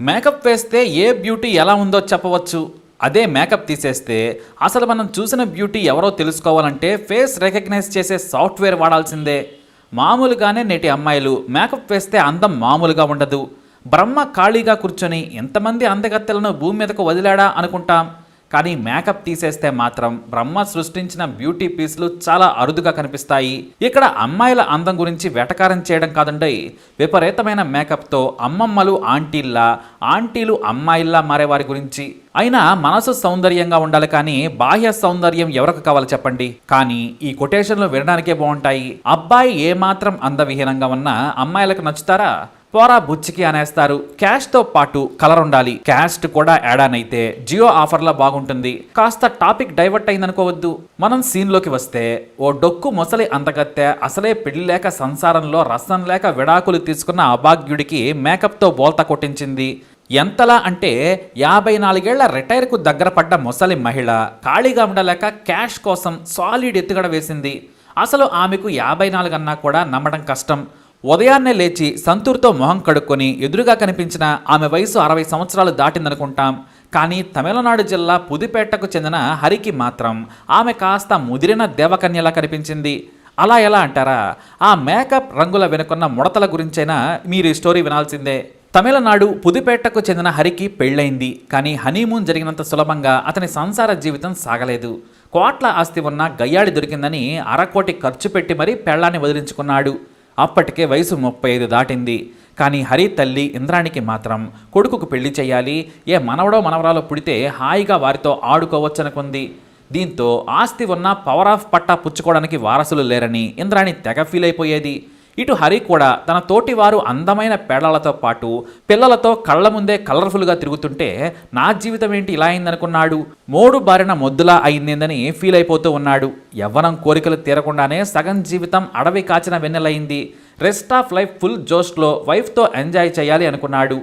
Makeup వేస్తే ఏ beauty ఎలా ఉందో చెప్పవచ్చు. అదే మేకప్ తీసేస్తే అసలు మనం చూసిన బ్యూటీ ఎవరో తెలుసుకోవాలంటే ఫేస్ రికగ్నైజ్ చేసే సాఫ్ట్వేర్ వాడాల్సిందే. మామూలుగానే నేటి అమ్మాయిలు మేకప్ వేస్తే అందం మామూలుగా ఉండదు. బ్రహ్మ ఖాళీగా కూర్చొని ఎంతమంది అందగత్తెలను భూమి మీదకు వదిలాడా అనుకుంటాం. కానీ మేకప్ తీసేస్తే మాత్రం బ్రహ్మ సృష్టించిన బ్యూటీ పీస్లు చాలా అరుదుగా కనిపిస్తాయి. ఇక్కడ అమ్మాయిల అందం గురించి వెటకారం చేయడం కాదండి. విపరీతమైన మేకప్తో అమ్మమ్మలు ఆంటీల్లా ఆంటీలు అమ్మాయిల్లా మారేవారి గురించి. అయినా మనసు సౌందర్యంగా ఉండాలి కానీ బాహ్య సౌందర్యం ఎవరికి కావాలి చెప్పండి? కానీ ఈ కొటేషన్లు వినడానికే బాగుంటాయి. అబ్బాయి ఏమాత్రం అందవిహీనంగా ఉన్నా అమ్మాయిలకు నచ్చుతారా? పోరా బుచ్చికి అనేస్తారు. క్యాష్తో పాటు కలర్ ఉండాలి. క్యాస్ట్ కూడా యాడ్ ఆన్ అయితే జియో ఆఫర్లా బాగుంటుంది. కాస్త టాపిక్ డైవర్ట్ అయిందనుకోవద్దు. మనం సీన్లోకి వస్తే ఓ డొక్కు మొసలి అందగత్తె అసలే పెళ్ళి లేక సంసారంలో రసం లేక విడాకులు తీసుకున్న అభాగ్యుడికి మేకప్తో బోల్త బోల్తా కొట్టించింది. ఎంతలా అంటే యాభై నాలుగేళ్ళ రిటైర్కు దగ్గర పడ్డ ముసలి మహిళ ఖాళీగా ఉండలేక క్యాష్ కోసం సాలిడ్ ఎత్తుగడ వేసింది. అసలు ఆమెకు యాభై నాలుగు అన్నా కూడా నమ్మడం కష్టం. ఉదయాన్నే లేచి సంతూర్తో మొహం కడుక్కొని ఎదురుగా కనిపించిన ఆమె వయసు అరవై సంవత్సరాలు దాటిందనుకుంటాం. కానీ తమిళనాడు జిల్లా పుదిపేటకు చెందిన హరికి మాత్రం ఆమె కాస్త ముదిరిన దేవకన్యలా కనిపించింది. అలా ఎలా అంటారా? ఆ మేకప్ రంగుల వెనుకున్న ముడతల గురించైనా మీరు ఈ స్టోరీ వినాల్సిందే. తమిళనాడు పుదిపేటకు చెందిన హరికి పెళ్ళైంది కానీ హనీమూన్ జరిగినంత సులభంగా అతని సంసార జీవితం సాగలేదు. కోట్ల ఆస్తి ఉన్న గయ్యాడి దొరికిందని అరకోటి ఖర్చు పెట్టి మరీ పెళ్ళాన్ని వదిలించుకున్నాడు. అప్పటికే వయసు ముప్పై ఐదు దాటింది. కానీ హరి తల్లి ఇంద్రానికి మాత్రం కొడుకుకు పెళ్ళి చేయాలి. ఏ మనవడో మనవరాలో పుడితే హాయిగా వారితో ఆడుకోవచ్చనుకుంది. దీంతో ఆస్తి ఉన్న పవర్ ఆఫ్ పట్టా పుచ్చుకోవడానికి వారసులు లేరని ఇంద్రాణి తెగ ఫీల్ అయిపోయేది. ఇటు హరి కూడా తన తోటివారు అందమైన పేడలతో పాటు పిల్లలతో కళ్ళ ముందే కలర్ఫుల్గా తిరుగుతుంటే నా జీవితం ఏంటి ఇలా అయిందనుకున్నాడు? మోడు బారిన మొద్దులా అయిందేందని ఫీల్ అయిపోతూ ఉన్నాడు. యవ్వనం కోరికలు తీరకుండానే సగం జీవితం అడవి కాచిన వెన్నెలైంది రెస్ట్ ఆఫ్ లైఫ్ ఫుల్ జోష్లో వైఫ్తో ఎంజాయ్ చేయాలి అనుకున్నాడు.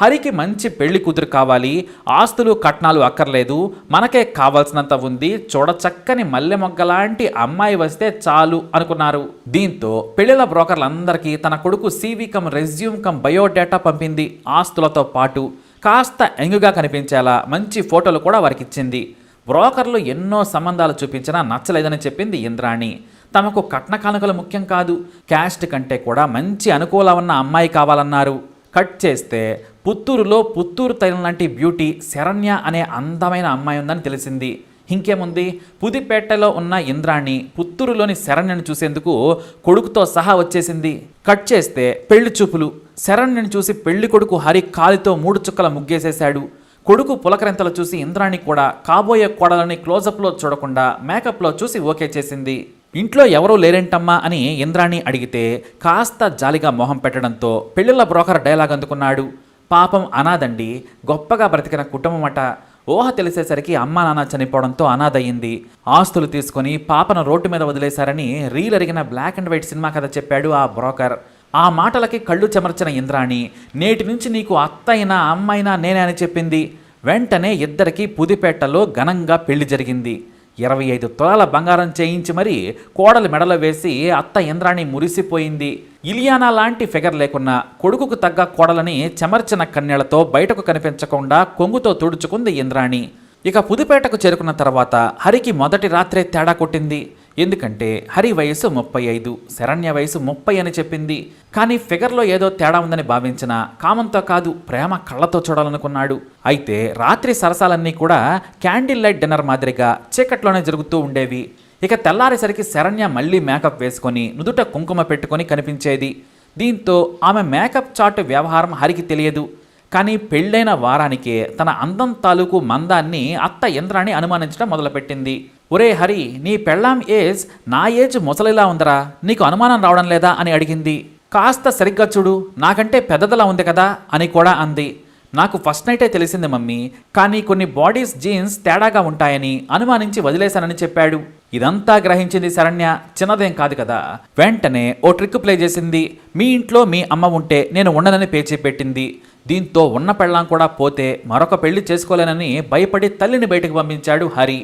హరికి మంచి పెళ్ళి కూతురు కావాలి. ఆస్తులు కట్నాలు అక్కర్లేదు. మనకే కావాల్సినంత ఉంది. చూడచక్కని మల్లె మొగ్గలాంటి అమ్మాయి వస్తే చాలు అనుకున్నారు. దీంతో పెళ్ళిల బ్రోకర్లందరికీ తన కొడుకు CV cum resume cum biodata పంపింది. ఆస్తులతో పాటు కాస్త ఎంగుగా కనిపించేలా మంచి ఫోటోలు కూడా వారికి ఇచ్చింది బ్రోకర్లు ఎన్నో సంబంధాలు చూపించినా నచ్చలేదని చెప్పింది ఇంద్రాణి. తమకు కట్న కానుకలు ముఖ్యం కాదు. క్యాస్ట్ కంటే కూడా మంచి అనుకూల ఉన్న అమ్మాయి కావాలన్నారు. కట్ చేస్తే పుత్తూరులో పుత్తూరు తైలం లాంటి బ్యూటీ శరణ్య అనే అందమైన అమ్మాయి ఉందని తెలిసింది. ఇంకేముంది? పుదిపేటలో ఉన్న ఇంద్రాణి పుత్తూరులోని శరణ్యను చూసేందుకు కొడుకుతో సహా వచ్చేసింది. కట్ చేస్తే పెళ్ళి చూపులు. శరణ్యను చూసి పెళ్ళి కొడుకు హరి కాలితో మూడు చుక్కల ముగ్గేసేశాడు. కొడుకు పులకరింతలు చూసి ఇంద్రాణి కూడా కాబోయే కోడలని క్లోజప్లో చూడకుండా మేకప్లో చూసి ఓకే చేసింది. ఇంట్లో ఎవరూ లేరేంటమ్మా అని ఇంద్రాణి అడిగితే కాస్త జాలిగా మొహం పెట్టడంతో పెళ్ళిళ్ళ బ్రోకర్ డైలాగ్ అందుకున్నాడు. పాపం అనాదండి. గొప్పగా బ్రతికిన కుటుంబం అట. ఊహ తెలిసేసరికి అమ్మా నాన్న చనిపోవడంతో అనాథయింది ఆస్తులు తీసుకొని పాపను రోడ్డు మీద వదిలేశారని రీల్ అరిగిన బ్లాక్ అండ్ వైట్ సినిమా కథ చెప్పాడు ఆ బ్రోకర్. ఆ మాటలకి కళ్ళు చెమర్చిన ఇంద్రాణి నేటి నుంచి నీకు అత్తైనా అమ్మైనా నేనే అని చెప్పింది. వెంటనే ఇద్దరికి పుదిపేటలో ఘనంగా పెళ్ళి జరిగింది. ఇరవై ఐదు తులాల బంగారం చేయించి మరీ కోడలు మెడలో వేసి అత్త ఇంద్రాణి మురిసిపోయింది. ఇలియానా లాంటి ఫిగర్ లేకున్నా కొడుకుకు తగ్గ కోడలని చెమర్చిన కన్నెలతో బయటకు కనిపించకుండా కొంగుతో తుడుచుకుంది ఇంద్రాణి. ఇక పుదుపేటకు చేరుకున్న తర్వాత హరికి మొదటి రాత్రే తేడా కొట్టింది. ఎందుకంటే హరి వయసు ముప్పై ఐదు శరణ్య వయసు ముప్పై అని చెప్పింది. కానీ ఫిగర్లో ఏదో తేడా ఉందని భావించిన కామంతో కాదు ప్రేమ కళ్ళతో చూడాలనుకున్నాడు. అయితే రాత్రి సరసాలన్నీ కూడా క్యాండిల్ లైట్ డిన్నర్ మాదిరిగా చీకట్లోనే జరుగుతూ ఉండేవి. ఇక తెల్లారేసరికి శరణ్య మళ్ళీ మేకప్ వేసుకొని నుదుట కుంకుమ పెట్టుకొని కనిపించేది. దీంతో ఆమె మేకప్ చాటు వ్యవహారం హరికి తెలియదు. కానీ పెళ్ళైన వారానికే తన అందం తాలూకు మందాన్ని అత్త యంత్రాన్ని అనుమానించడం మొదలుపెట్టింది. ఒరే హరి నీ పెళ్ళాం ఏజ్ నా ఏజ్ ముసలిలా ఉందరా. నీకు అనుమానం రావడం లేదా? అని అడిగింది. కాస్త సరిగ్గా చూడు నాకంటే పెద్దదలా ఉంది కదా అని కూడా అంది. నాకు ఫస్ట్ నైటే తెలిసింది మమ్మీ కానీ కొన్ని బాడీస్ జీన్స్ తేడాగా ఉంటాయని అనుమానించి వదిలేశానని చెప్పాడు. ఇదంతా గ్రహించింది శరణ్య. చిన్నదేం కాదు కదా. వెంటనే ఓ ట్రిక్ ప్లే చేసింది. మీ ఇంట్లో మీ అమ్మ ఉంటే నేను ఉండనని పేచీ పెట్టింది. దీంతో ఉన్న పెళ్ళాం కూడా పోతే మరొక పెళ్ళి చేసుకోలేనని భయపడి తల్లిని బయటకు పంపించాడు హరి.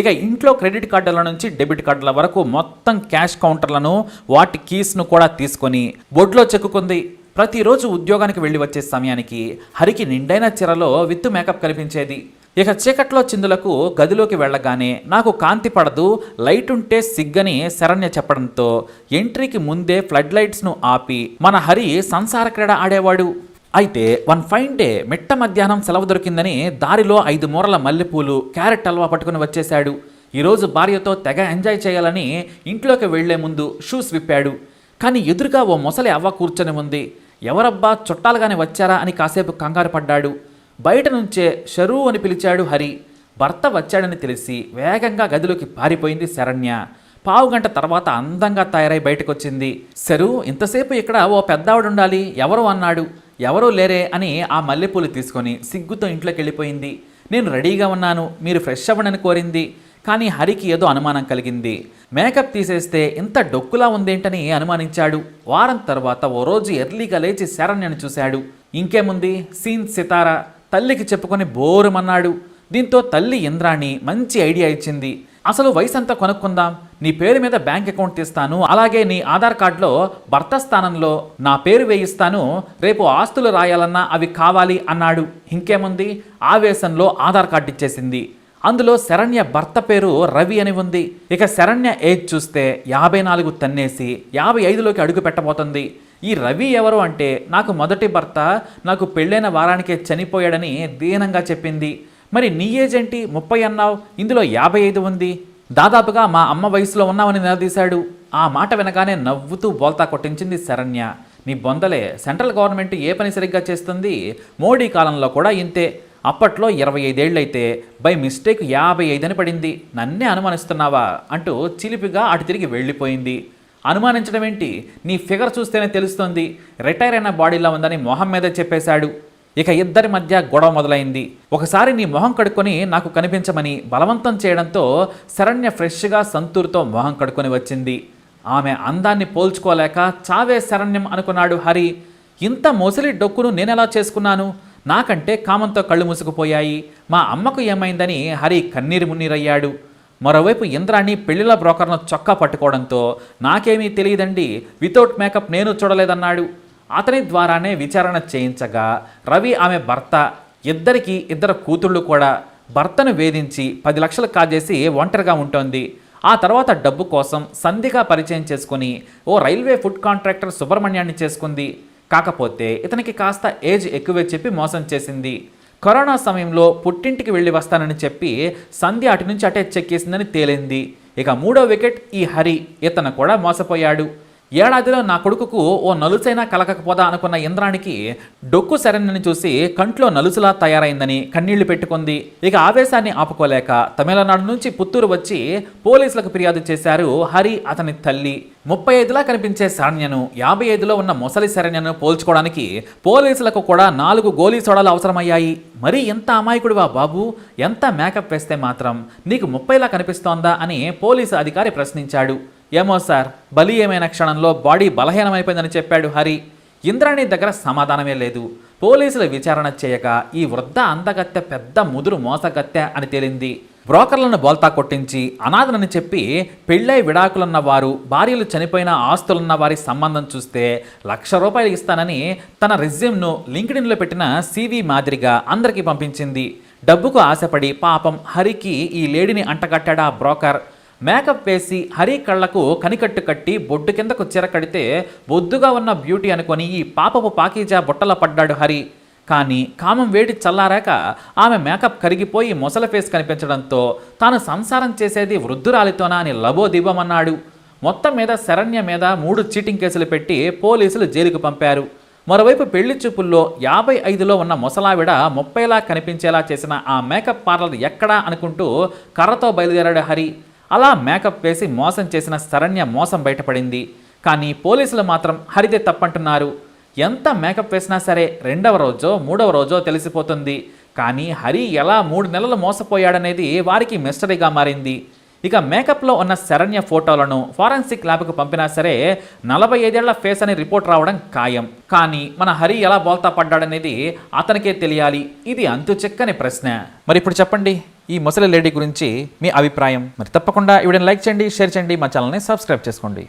ఇక ఇంట్లో క్రెడిట్ కార్డుల నుంచి డెబిట్ కార్డుల వరకు మొత్తం క్యాష్ కౌంటర్లను వాటి కీస్ను కూడా తీసుకొని బొడ్లో చెక్కుకుంది. ప్రతిరోజు ఉద్యోగానికి వెళ్ళి వచ్చే సమయానికి హరికి నిండైన చీరలో విత్తు మేకప్ కనిపించేది. ఇక చీకట్లో చిందులకు గదిలోకి వెళ్ళగానే నాకు కాంతి పడదు లైట్ ఉంటే సిగ్గని శరణ్య చెప్పడంతో ఎంట్రీకి ముందే ఫ్లడ్ లైట్స్ను ఆపి మన హరి సంసార క్రీడ ఆడేవాడు. అయితే వన్ ఫైన్ డే మిట్ట మధ్యాహ్నం సెలవు దొరికిందని దారిలో ఐదు మూరల మల్లెపూలు క్యారెట్ హల్వా పట్టుకుని వచ్చేశాడు. ఈరోజు భార్యతో తెగ ఎంజాయ్ చేయాలని ఇంట్లోకి వెళ్ళే ముందు షూస్ విప్పాడు. కానీ ఎదురుగా ఓ మొసలి అవ్వ కూర్చొని ఉంది. ఎవరబ్బా చుట్టాలుగానే వచ్చారా అని కాసేపు కంగారు పడ్డాడు. బయట నుంచే షరూ అని పిలిచాడు హరి. భర్త వచ్చాడని తెలిసి వేగంగా గదిలోకి పారిపోయింది శరణ్య. పావు గంట తర్వాత అందంగా తయారై బయటకొచ్చింది. సరు ఇంతసేపు ఇక్కడ ఓ పెద్దావిడ ఉండాలి ఎవరు? అన్నాడు. ఎవరూ లేరే అని ఆ మల్లెపూలు తీసుకొని సిగ్గుతో ఇంట్లోకి వెళ్ళిపోయింది. నేను రెడీగా ఉన్నాను మీరు ఫ్రెష్ అవ్వనని కోరింది. కానీ హరికి ఏదో అనుమానం కలిగింది. మేకప్ తీసేస్తే ఇంత డొక్కులా ఉందేంటని అనుమానించాడు. వారం తర్వాత ఓ రోజు ఎర్లీగా లేచి శరణ్యను చూశాడు. ఇంకేముంది? సీన్ సితార. తల్లికి చెప్పుకొని బోరుమన్నాడు. దీంతో తల్లి ఇంద్రాణి మంచి ఐడియా ఇచ్చింది. అసలు వయసు అంతా కొనుక్కుందాం? నీ పేరు మీద బ్యాంక్ అకౌంట్ తీస్తాను అలాగే నీ ఆధార్ కార్డులో భర్త స్థానంలో నా పేరు వేయిస్తాను రేపు ఆస్తులు రాయాలన్నా అవి కావాలి అన్నాడు. ఇంకేముంది? ఆవేశంలో ఆధార్ కార్డు ఇచ్చేసింది. అందులో శరణ్య భర్త పేరు రవి అని ఉంది. ఇక శరణ్య ఏజ్ చూస్తే యాభై నాలుగు తన్నేసి యాభై ఐదులోకి అడుగు పెట్టబోతుంది. ఈ రవి ఎవరు అంటే నాకు మొదటి భర్త నాకు పెళ్ళైన వారానికే చనిపోయాడని దీనంగా చెప్పింది. మరి నీ ఏజ్ ఏంటి? ముప్పై అన్నావు. ఇందులో యాభై ఐదు ఉంది. దాదాపుగా మా అమ్మ వయసులో ఉన్నామని నిలదీశాడు. ఆ మాట వినగానే నవ్వుతూ బోల్తా కొట్టించింది శరణ్య. నీ బొందలే సెంట్రల్ గవర్నమెంట్ ఏ పని సరిగ్గా చేస్తుంది? మోడీ కాలంలో కూడా ఇంతే. అప్పట్లో ఇరవై ఐదేళ్ళైతే బై మిస్టేక్ యాభై ఐదని పడింది. నన్నే అనుమానిస్తున్నావా? అంటూ చిలిపిగా అటు తిరిగి వెళ్ళిపోయింది. అనుమానించడం ఏంటి? నీ ఫిగర్ చూస్తేనే తెలుస్తుంది. రిటైర్ అయిన బాడీలో ఉందని మొహం మీద చెప్పేశాడు. ఇక ఇద్దరి మధ్య గొడవ మొదలైంది. ఒకసారి నీ మొహం కడుక్కొని నాకు కనిపించమని బలవంతం చేయడంతో శరణ్య ఫ్రెష్గా సంతూరుతో మొహం కడుక్కొని వచ్చింది. ఆమె అందాన్ని పోల్చుకోలేక చావే శరణ్యం అనుకున్నాడు హరి. ఇంత మొసలి డొక్కును నేనెలా చేసుకున్నాను? నాకంటే కామంతో కళ్ళు మూసుకుపోయాయి. మా అమ్మకు ఏమైందని హరి కన్నీరు మున్నీరయ్యాడు. మరోవైపు ఇంద్రాణి పెళ్ళిల బ్రోకర్ను చొక్కా పట్టుకోవడంతో నాకేమీ తెలియదండి. వితౌట్ మేకప్ నేను చూడలేదన్నాడు. అతని ద్వారానే విచారణ చేయించగా రవి ఆమె భర్త ఇద్దరికి ఇద్దరు కూతుళ్ళు కూడా భర్తను వేధించి పది లక్షలు కాజేసి ఒంటరిగా ఉంటోంది. ఆ తర్వాత డబ్బు కోసం సంధిగా పరిచయం చేసుకుని ఓ రైల్వే ఫుడ్ కాంట్రాక్టర్ సుబ్రహ్మణ్యాన్ని చేసుకుంది. కాకపోతే ఇతనికి కాస్త ఏజ్ ఎక్కువే చెప్పి మోసం చేసింది. కరోనా సమయంలో పుట్టింటికి వెళ్ళి వస్తానని చెప్పి సంధ్య అటు నుంచి అటే చెక్కేసిందని తేలింది. ఇక మూడో వికెట్ ఈ హరి. ఇతను కూడా మోసపోయాడు. ఏడాదిలో నా కొడుకుకు ఓ నలుసైనా కలగకపోదా అనుకున్న ఇంద్రానికి డొక్కు శరణ్యని చూసి కంట్లో నలుసులా తయారైందని కన్నీళ్ళు పెట్టుకుంది. ఇక ఆవేశాన్ని ఆపుకోలేక తమిళనాడు నుంచి పుత్తూరు వచ్చి పోలీసులకు ఫిర్యాదు చేశారు హరి అతని తల్లి. ముప్పై ఐదులా కనిపించే శరణ్యను యాభై ఐదులో ఉన్న మొసలి శరణ్యను పోల్చుకోవడానికి పోలీసులకు కూడా నాలుగు గోలీ సోడాలు అవసరమయ్యాయి. మరీ ఎంత అమాయకుడివా బాబు? ఎంత మేకప్ వేస్తే మాత్రం నీకు ముప్పైలా కనిపిస్తోందా అని పోలీసు అధికారి ప్రశ్నించాడు. ఏమో సార్ బలి ఏమైన క్షణంలో బాడీ బలహీనమైపోయిందని చెప్పాడు హరి. ఇంద్రాణి దగ్గర సమాధానమే లేదు. పోలీసులు విచారణ చేయగా ఈ వృద్ధ అందగత్తె పెద్ద ముదురు మోసగత్తె అని తేలింది. బ్రోకర్లను బోల్తా కొట్టించి అనాథనని చెప్పి పెళ్ళై విడాకులున్న వారు భార్యలు చనిపోయిన ఆస్తులున్న వారి సంబంధం చూస్తే లక్ష రూపాయలు ఇస్తానని తన రెజ్యూమ్ను లింక్డ్ఇన్లో పెట్టిన సివి మాదిరిగా అందరికీ పంపించింది. డబ్బుకు ఆశపడి పాపం హరికి ఈ లేడీని అంటగట్టాడా ఆ బ్రోకర్. మేకప్ వేసి హరి కళ్ళకు కనికట్టు కట్టి బొడ్డు కిందకు చీర కడితే బొద్దుగా ఉన్న బ్యూటీ అనుకొని ఈ పాపపు పాకీజా బుట్టల పడ్డాడు హరి. కానీ కామం వేడి చల్లారాక ఆమె మేకప్ కరిగిపోయి మొసల ఫేస్ కనిపించడంతో తాను సంసారం చేసేది వృద్ధురాలితోనా అని లబోదివ్వమన్నాడు మొత్తం మీద శరణ్య మీద మూడు చీటింగ్ కేసులు పెట్టి పోలీసులు జైలుకు పంపారు. మరోవైపు పెళ్ళి చూపుల్లో యాభై ఐదులో ఉన్న ముసలావిడ ముప్పైలా కనిపించేలా చేసిన ఆ మేకప్ పార్లర్ ఎక్కడా అనుకుంటూ కర్రతో బయలుదేరాడు హరి. అలా మేకప్ వేసి మోసం చేసిన శరణ్య మోసం బయటపడింది. కానీ పోలీసులు మాత్రం హరిదే తప్పంటున్నారు. ఎంత మేకప్ వేసినా సరే రెండవ రోజో మూడవ రోజో తెలిసిపోతుంది. కానీ హరి ఎలా మూడు నెలలు మోసపోయాడనేది వారికి మిస్టరీగా మారింది. ఇక మేకప్లో ఉన్న శరణ్య ఫోటోలను ఫారెన్సిక్ ల్యాబ్కు పంపినా సరే నలభై ఐదేళ్ళ ఫేస్ అని రిపోర్ట్ రావడం ఖాయం. కానీ మన హరి ఎలా బోల్తా పడ్డాడనేది అతనికే తెలియాలి. ఇది అంతు చెక్కని ప్రశ్న. మరి ఇప్పుడు చెప్పండి. ఈ ముసలి లేడీ గురించి మీ అభిప్రాయం. మరి తప్పకుండా ఇవిడని లైక్ చేయండి షేర్ చేయండి మా ఛానల్ని సబ్స్క్రైబ్ చేసుకోండి.